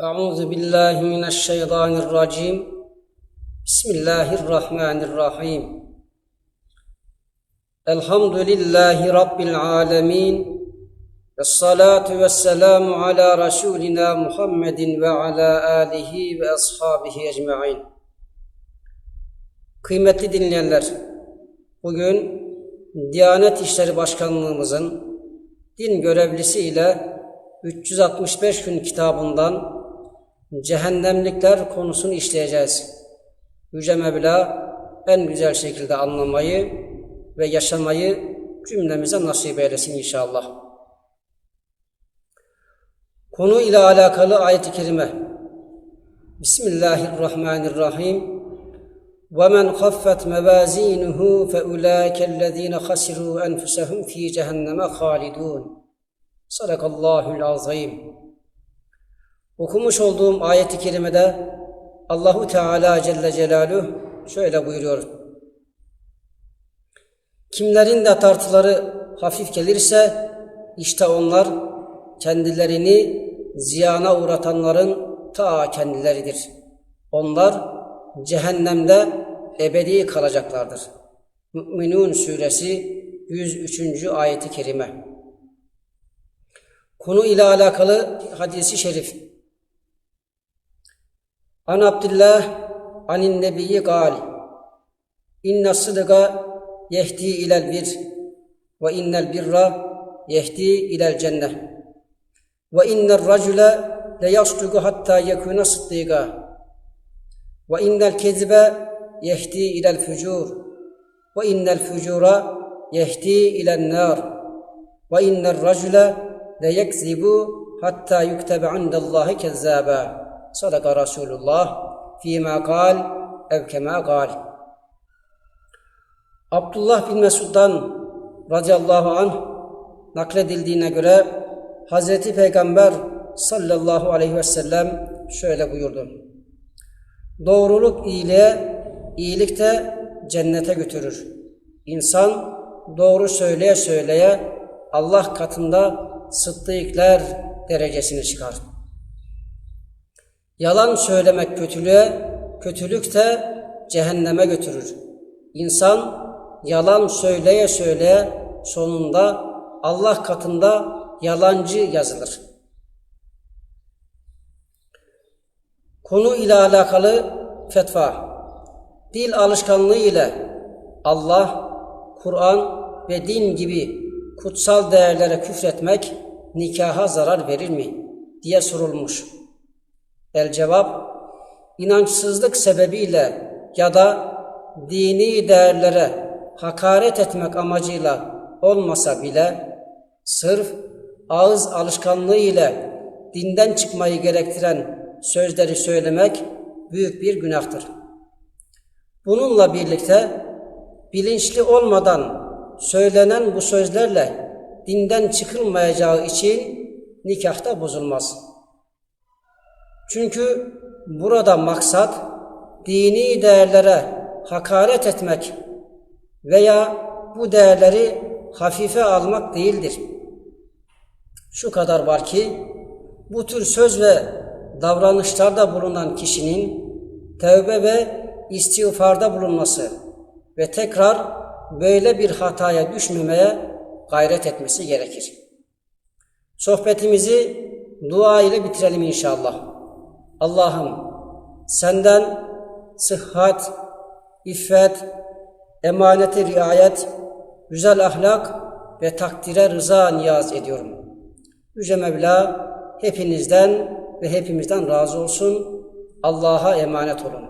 أعوذ بالله من الشيطان الرجيم بسم الله الرحمن الرحيم الحمد لله رب العالمين الصلاة والسلام على رسولنا محمد وعلى آله وأصحابه أجمعين Kıymetli dinleyenler, bugün Diyanet İşleri Başkanlığımızın din görevlisi ile 365 gün kitabından cehennemlikler konusunu işleyeceğiz. Yüce Mevla en güzel şekilde anlamayı ve yaşamayı cümlemize nasip eylesin inşallah. Konu ile alakalı ayet-i kerime. Bismillahirrahmanirrahim. وَمَنْ خَفَّتْ مَوَازِينُهُ فَأُولَٰئِكَ الَّذ۪ينَ خَسِرُوا أَنْفُسَهُمْ ف۪ي جَهَنَّمَ خَالِدُونَ Sadakallahul azim. Okumuş olduğum ayet-i kerimede Allahu Teala Celle Celaluhu şöyle buyuruyor. Kimlerin de tartıları hafif gelirse işte onlar kendilerini ziyana uğratanların ta kendileridir. Onlar cehennemde ebedi kalacaklardır. Mü'minun suresi 103. ayeti kerime. Konu ile alakalı hadisi şerif. An Abdullah anin nebiyyi gal. İnne sıdıga yehdi ilel bir ve innel birra yehdi ilel cennet. Ve innel racule le yasdugu hatta yekuna sıddıga. Ve innel kezibe yehdi ilel fücur. Ve innel fücura yehdi ilel nar. Ve innel racule le yekzibu hatta yuktebe indallahi kezzaba. Sadaka Resulullah fîmâ kal ev kemâ. Abdullah bin Mesud'dan radıyallahu anh nakledildiğine göre Hazreti Peygamber sallallahu aleyhi ve sellem şöyle buyurdu. Doğruluk iyiliğe, iyilik de cennete götürür. İnsan doğru söyleye söyleye Allah katında sıddıklar derecesini çıkar. Yalan söylemek kötülüğe, kötülük de cehenneme götürür. İnsan yalan söyleye söyleye sonunda Allah katında yalancı yazılır. Konu ile alakalı fetva. Dil alışkanlığı ile Allah, Kur'an ve din gibi kutsal değerlere küfretmek nikaha zarar verir mi? diye sorulmuş. El cevap, inançsızlık sebebiyle ya da dini değerlere hakaret etmek amacıyla olmasa bile sırf ağız alışkanlığı ile dinden çıkmayı gerektiren sözleri söylemek büyük bir günahtır. Bununla birlikte bilinçli olmadan söylenen bu sözlerle dinden çıkılmayacağı için nikahta bozulmaz. Çünkü burada maksat dini değerlere hakaret etmek veya bu değerleri hafife almak değildir. Şu kadar var ki bu tür söz ve davranışlarda bulunan kişinin tövbe ve istiğfarda bulunması ve tekrar böyle bir hataya düşmemeye gayret etmesi gerekir. Sohbetimizi dua ile bitirelim inşallah. Allah'ım senden sıhhat, iffet, emanete riayet, güzel ahlak ve takdire rıza niyaz ediyorum. Yüce Mevla hepinizden ve hepimizden razı olsun. Allah'a emanet olun.